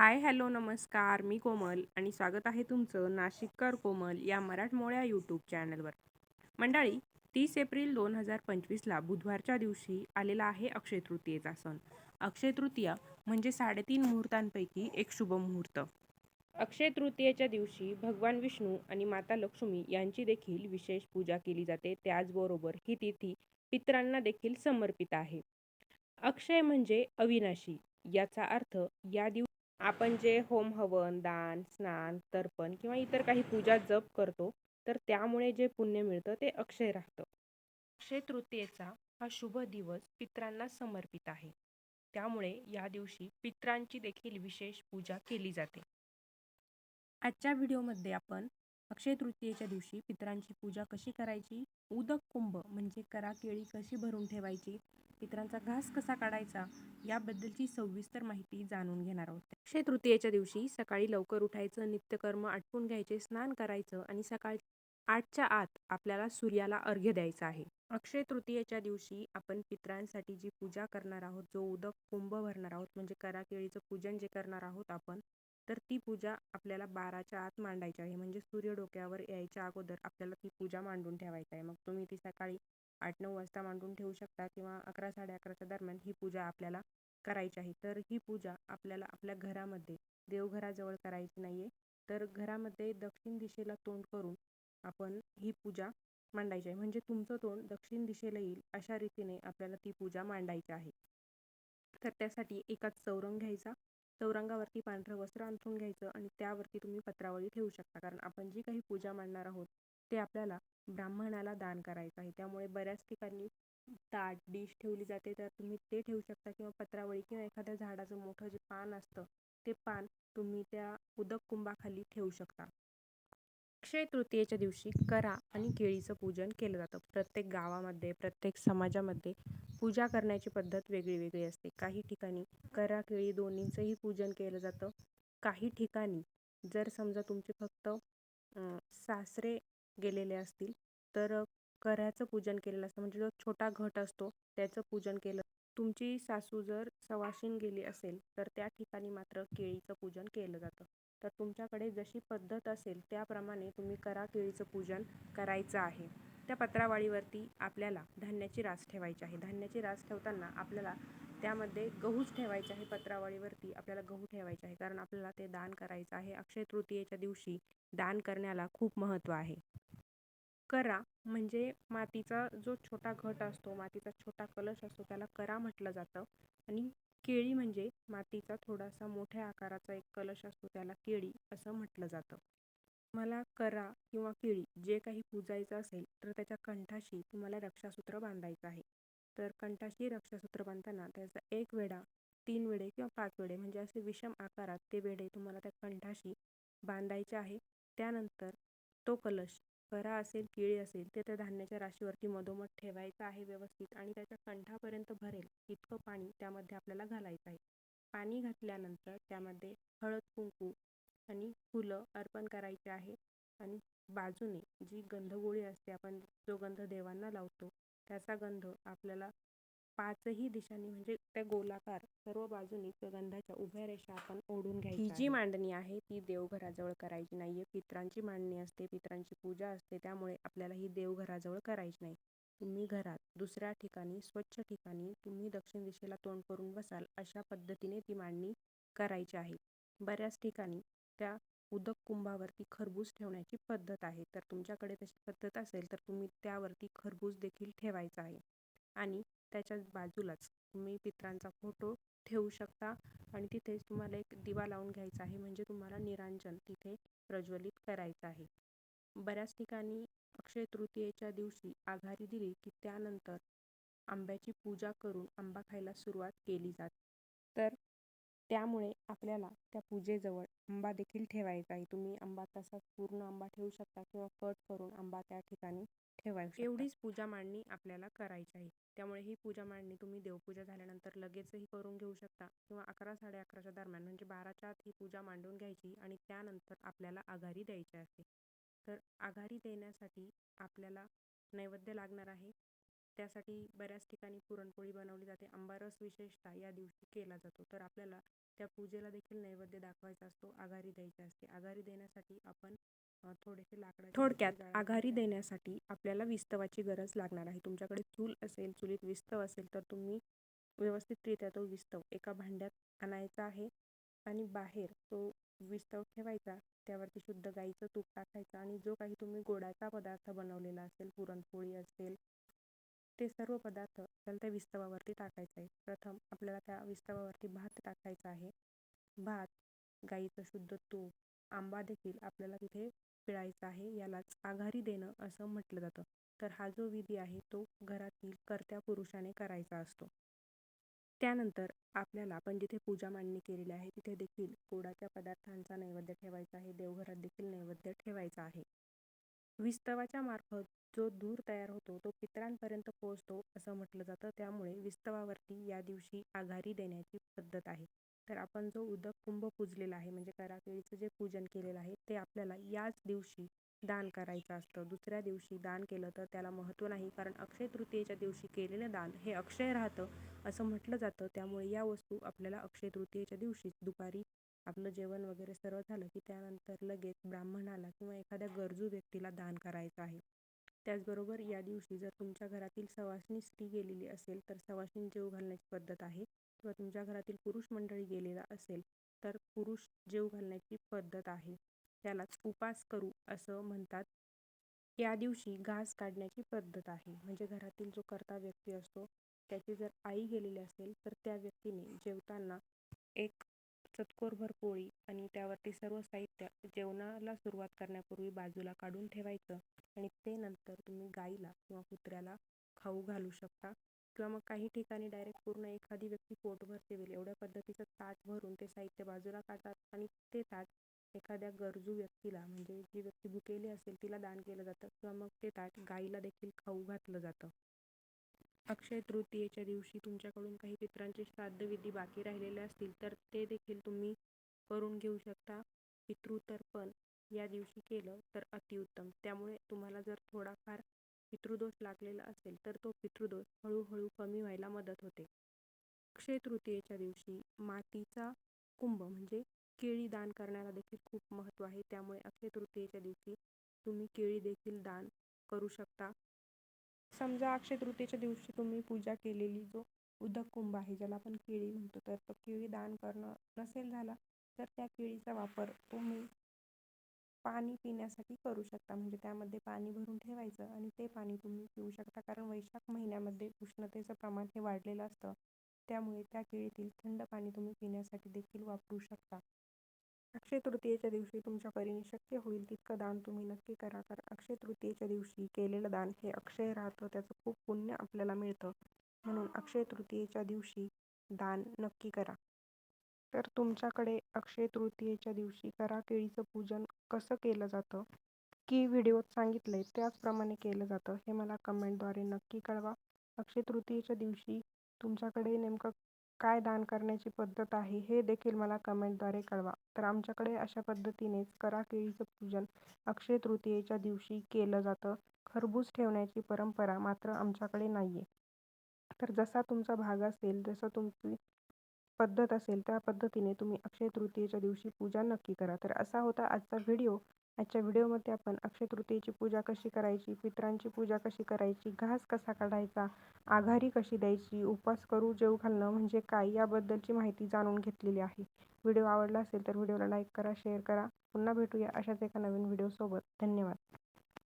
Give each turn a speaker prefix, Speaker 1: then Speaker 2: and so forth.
Speaker 1: Hi hello नमस्कार. मी कोमल आणि स्वागत आहे तुमचं नाशिककर कोमल या मराठमोळ्या यूट्यूब चॅनलवर. मंडळी तीस एप्रिल दोन हजार पंचवीसला बुधवारच्या दिवशी आलेला आहे अक्षय तृतीयेचा सण. अक्षय तृतीया म्हणजे साडेतीन मुहूर्तांपैकी एक शुभ मुहूर्त. अक्षय तृतीयेच्या दिवशी भगवान विष्णू आणि माता लक्ष्मी यांची देखील विशेष पूजा केली जाते. त्याचबरोबर ही तिथी पितरांना देखील समर्पित आहे. अक्षय म्हणजे अविनाशी. याचा अर्थ या दिवशी आपण जे होम हवन दान स्नान तर्पण किंवा इतर काही पूजा जप करतो तर त्यामुळे जे पुण्य मिळतं ते अक्षय राहतं. अक्षय तृतीयेचा हा शुभ दिवस पित्रांना समर्पित आहे. त्यामुळे या दिवशी पित्रांची देखील विशेष पूजा केली जाते. आजच्या व्हिडिओमध्ये आपण अक्षय तृतीयेच्या दिवशी पितरांची पूजा कशी करायची? उदक कुंभ म्हणजे करा केळी कशी भरून ठेवायची? पितरांचा घास कसा काढायचा याबद्दलची सविस्तर माहिती जाणून घेणार आहोत. अक्षय तृतीयेच्या दिवशी सकाळी लवकर उठायचं नित्यकर्म आटपून घ्यायचे स्नान करायचं आणि सकाळी आठच्या आत आपल्याला सूर्याला अर्घ्य द्यायचा आहे. अक्षय तृतीयेच्या दिवशी आपण पितरांसाठी जी पूजा करणार आहोत जो उदक कुंभ भरणार आहोत म्हणजे करा केळीचं पूजन जे करणार आहोत आपण तर ती पूजा आपल्याला बाराच्या आत मांडायची आहे. म्हणजे सूर्य डोक्यावर यायच्या अगोदर आपल्याला ती पूजा मांडून ठेवायची आहे. मग तुम्ही ती सकाळी आठ नऊ वाजता मांडून ठेवू शकता किंवा अकरा साडे अकराच्या दरम्यान ही पूजा आपल्याला करायची आहे. तर ही पूजा आपल्याला आपल्या घरामध्ये देवघराजवळ करायची नाही आहे तर घरामध्ये दक्षिण दिशेला तोंड करून आपण ही पूजा मांडायची आहे. म्हणजे तुमचं तोंड दक्षिण दिशेला येईल अशा रीतीने आपल्याला ती पूजा मांडायची आहे. तर त्यासाठी एकाच चौरंग घ्यायचा. चौरंगावरती पांढरं वस्त्र अंथरून घ्यायचं आणि त्यावरती तुम्ही पत्रावळी ठेवू शकता. कारण आपण जी काही पूजा मांडणार आहोत ते आपल्याला ब्राह्मणाला दान करायचं आहे. त्यामुळे बऱ्याच ठिकाणी ताट डिश ठेवली जाते. तर तुम्ही ते ठेवू शकता किंवा पत्रावळी किंवा एखाद्या झाडाचं मोठं जे पान असतं ते पान तुम्ही त्या उदक कुंभाखाली ठेवू शकता. अक्षय तृतीयेच्या दिवशी करा आणि केळीचं पूजन केलं जातं. प्रत्येक गावामध्ये प्रत्येक समाजामध्ये पूजा करण्याची पद्धत वेगळी वेगळी असते. काही ठिकाणी करा केळी दोन्हींचंही पूजन केलं जातं. काही ठिकाणी जर समजा तुमचे फक्त सासरे गेलेले असतील. तर कराचं पूजन केलेलं असतं. म्हणजे जो छोटा घट असतो त्याचं पूजन केलं. तुमची सासू जर सवाशीन गेली असेल तर त्या ठिकाणी मात्र केळीचं पूजन केलं जातं. तर तुमच्याकडे जशी पद्धत असेल त्याप्रमाणे तुम्ही करा केळीचं पूजन करायचं आहे. त्या पत्रावाळीवरती आपल्याला धान्याची रास ठेवायची आहे. धान्याची रास ठेवताना आपल्याला त्यामध्ये गहूच ठेवायचे आहे पत्रावळीवरती आपल्याला गहू ठेवायचे आहे. कारण आपल्याला ते दान करायचं आहे. अक्षय तृतीयेच्या दिवशी दान करण्याला खूप महत्त्व आहे. करा म्हणजे मातीचा जो छोटा घट असतो मातीचा छोटा कलश असतो त्याला करा म्हटलं जातं. आणि केळी म्हणजे मातीचा थोडासा मोठ्या आकाराचा एक कलश असतो त्याला केळी असं म्हटलं जातं. मला करा किंवा केळी जे काही पूजायचं असेल तर त्याच्या कंठाशी तुम्हाला रक्षासूत्र बांधायचं आहे. तर कंठाशी रक्षासूत्र बांधताना त्याचा एक वेढा तीन वेळे किंवा पाच वेळे म्हणजे असे विषम आकारात ते वेढे तुम्हाला त्या कंठाशी बांधायचे आहे. त्यानंतर तो कलश करा असेल किळी असेल ते त्या धान्याच्या राशीवरती मधोमध ठेवायचं आहे व्यवस्थित आणि त्याच्या कंठापर्यंत भरेल इतकं पाणी त्यामध्ये आपल्याला घालायचं आहे. पाणी घातल्यानंतर त्यामध्ये हळद कुंकू आणि फुलं अर्पण करायचे आहे आणि बाजूने जी गंधगोळी असते आपण जो गंध देवांना लावतो त्याचा गंध आपल्याला पाचही दिशांनी म्हणजे त्या गोलाकार सर्व बाजूनी गंधाच्या उभ्या रेषा आपण ओढून घ्यायची ही जी मांडणी आहे ती देवघराजवळ करायची नाहीये. पित्रांची मांडणी असते पित्रांची पूजा असते त्यामुळे आपल्याला ही देवघराजवळ करायची नाही. तुम्ही घरात दुसऱ्या ठिकाणी स्वच्छ ठिकाणी तुम्ही दक्षिण दिशेला तोंड करून बसाल अशा पद्धतीने ती मांडणी करायची आहे. बऱ्याच ठिकाणी त्या उदक कुंभावरती खरबूज ठेवण्याची पद्धत आहे. तर तुमच्याकडे तशी पद्धत असेल तर तुम्ही त्यावरती खरबूज देखील ठेवायचा आहे. आणि त्याच्या बाजूलाच तुम्ही पित्रांचा फोटो ठेवू शकता आणि तिथेच तुम्हाला एक दिवा लावून घ्यायचा आहे. म्हणजे तुम्हाला निरांजन तिथे प्रज्वलित करायचं आहे. बऱ्याच ठिकाणी अक्षय तृतीयेच्या दिवशी आघारी दिली की त्यानंतर आंब्याची पूजा करून आंबा खायला सुरुवात केली जाते. तर त्यामुळे आपल्याला त्या पूजेजवळ आंबा देखील ठेवायचा आहे. तुम्ही आंबा तसाच पूर्ण आंबा ठेवू शकता किंवा कट करून आंबा त्या ठिकाणी ठेवायचा एवढीच पूजा मांडणी आपल्याला करायची आहे. त्यामुळे ही पूजा मांडणी तुम्ही देवपूजा झाल्यानंतर लगेचही करून घेऊ शकता किंवा अकरा साडे अकराच्या दरम्यान म्हणजे बाराच्या आत ही पूजा मांडून घ्यायची आणि त्यानंतर आपल्याला आघारी द्यायची असते तर आघारी देण्यासाठी आपल्याला नैवेद्य लागणार आहे. त्यासाठी बऱ्याच ठिकाणी पुरणपोळी बनवली जाते. आंबारस विशेषतः या दिवशी केला जातो. तर आपल्याला त्या पूजेला देखील नैवेद्य दाखवायचा असतो आघारी द्यायची असते. आघारी देण्यासाठी आपण थोडेसे लाकडाचे थोडक्यात आघारी देण्यासाठी आपल्याला विस्तवाची गरज लागणार आहे. तुमच्याकडे चूल असेल चुलीत विस्तव असेल तर तुम्ही व्यवस्थितरित्या तो विस्तव एका भांड्यात आणायचा आहे आणि बाहेर तो विस्तव ठेवायचा. त्यावरती शुद्ध गाईचं तूप टाकायचं आणि जो काही तुम्ही गोडाचा पदार्थ बनवलेला असेल पुरणपोळी असेल ते सर्व पदार्थ आपल्याला त्या विस्तवावरती टाकायचं आहे. प्रथम आपल्याला त्या विस्तवावरती भात टाकायचा आहे. भात गाईचं शुद्ध तूप आंबा देखील आपल्याला तिथे पिळायचा आहे. यालाच आघारी देणं असं म्हटलं जातं. तर हा जो विधी आहे तो घरातील कर्त्या पुरुषाने करायचा असतो. त्यानंतर आपल्याला आपण जिथे पूजा मांडणी केलेली आहे तिथे देखील गोडाच्या पदार्थांचा नैवेद्य ठेवायचा आहे. देवघरात देखील नैवेद्य ठेवायचा आहे. विस्तवाच्या मार्फत जो धूर तयार होतो तो पितरांपर्यंत पोहोचतो असं म्हटलं जातं. त्यामुळे विस्तवावरती या दिवशी आघारी देण्याची पद्धत आहे. तर आपण जो उदक कुंभ पूजलेला आहे म्हणजे कराकेळीचं जे पूजन केलेलं आहे ते आपल्याला याच दिवशी दान करायचं असतं. दुसऱ्या दिवशी दान केलं तर त्याला महत्त्व नाही कारण अक्षय तृतीयेच्या दिवशी केलेलं दान हे अक्षय राहतं असं म्हटलं जातं. त्यामुळे या वस्तू आपल्याला अक्षय तृतीयेच्या दिवशीच दुपारी आपलं जेवण वगैरे सर्व झालं की त्यानंतर लगेच ब्राह्मणाला किंवा एखाद्या गरजू व्यक्तीला दान करायचं आहे. त्याचबरोबर या दिवशी जर तुमच्या घरातील सवासणी स्त्री गेलेली असेल तर सवासणी जेव घालण्याची पद्धत आहे किंवा तुमच्या घरातील पुरुष मंडळी गेलेला असेल तर पुरुष जेव घालण्याची पद्धत आहे. त्यालाच उपास करू असं म्हणतात. या दिवशी घास काढण्याची पद्धत आहे. म्हणजे घरातील जो कर्ता व्यक्ती असतो त्याची जर आई गेलेली असेल तर त्या व्यक्तीने जेवताना एक चतकोरभर पोळी आणि त्यावरती सर्व साहित्य जेवणाला सुरुवात करण्यापूर्वी बाजूला काढून ठेवायचं आणि ते नंतर तुम्ही गाईला किंवा कुत्र्याला खाऊ घालू शकता किंवा मग काही ठिकाणी डायरेक्ट पूर्ण एखादी व्यक्ती पोटभर जेवेल एवढ्या पद्धतीचं ताट भरून ते साहित्य बाजूला काढतात आणि ते ताट एखाद्या गरजू व्यक्तीला म्हणजे जी व्यक्ती भुकेली असेल तिला दान केलं जातं किंवा मग ते ताट गाईला देखील खाऊ घातलं जातं. अक्षय तृतीयेच्या दिवशी तुमच्याकडून काही पित्रांचे श्राद्धविधी बाकी राहिलेले असतील तर ते देखील तुम्ही करून घेऊ शकता. पितृतर्पण या दिवशी केलं तर अतिउत्तम. त्यामुळे तुम्हाला जर थोडाफार पितृदोष लागलेला असेल तर तो पितृदोष हळूहळू कमी व्हायला मदत होते. अक्षय तृतीयेच्या दिवशी मातीचा कुंभ म्हणजे केळी दान करण्याला देखील खूप महत्त्व आहे. त्यामुळे अक्षय तृतीयेच्या दिवशी तुम्ही केळी देखील दान करू शकता. समजा अक्षय तृतीयेच्या दिवशी तुम्ही पूजा केलेली जो उदक कुंभ आहे ज्याला आपण केळी म्हणतो तर तो केळी दान करणं नसेल झाला तर त्या केळीचा वापर तुम्ही पाणी पिण्यासाठी करू शकता. म्हणजे त्यामध्ये पाणी भरून ठेवायचं आणि ते पाणी तुम्ही पिऊ शकता. कारण वैशाख महिन्यामध्ये उष्णतेचं प्रमाण हे वाढलेलं असतं. त्यामुळे त्या केळीतील थंड पाणी तुम्ही पिण्यासाठी देखील वापरू शकता. अक्षय तृतीयेच्या दिवशी तुमच्या परीने शक्य होईल तितकं दान तुम्ही नक्की करा कारण अक्षय तृतीयेच्या दिवशी केलेलं दान हे अक्षय राहतं त्याचं खूप पुण्य आपल्याला मिळतं. म्हणून अक्षय तृतीयेच्या दिवशी दान नक्की करा. तर तुमच्याकडे अक्षय तृतीयेच्या दिवशी करा केळीचं पूजन कसं केलं जातं? की व्हिडिओत आहे त्याचप्रमाणे केलं जातं हे मला कमेंटद्वारे नक्की कळवा. अक्षय तृतीयेच्या दिवशी तुमच्याकडे नेमकं काय दान करण्याची पद्धत आहे हे देखील मला कमेंटद्वारे कळवा. तर आमच्याकडे अशा पद्धतीनेच करा केळीचं पूजन अक्षय तृतीयेच्या दिवशी केलं जातं. खरबूज ठेवण्याची परंपरा मात्र आमच्याकडे नाही आहे तर जसा तुमचा भाग असेल जसं तुमची पद्धत असेल त्या पद्धतीने तुम्ही अक्षय तृतीयेच्या दिवशी पूजा नक्की करा. तर असा होता आजचा व्हिडिओ. आजच्या व्हिडिओमध्ये आपण अक्षय तृतीयेची पूजा कशी करायची पित्रांची पूजा कशी करायची घास कसा काढायचा आघारी कशी द्यायची उपवास करू जेव घालणं म्हणजे काय याबद्दलची माहिती जाणून घेतलेली आहे. व्हिडिओ आवडला असेल तर व्हिडिओला लाईक करा शेअर करा. पुन्हा भेटूया अशाच एका नवीन व्हिडिओसोबत. धन्यवाद.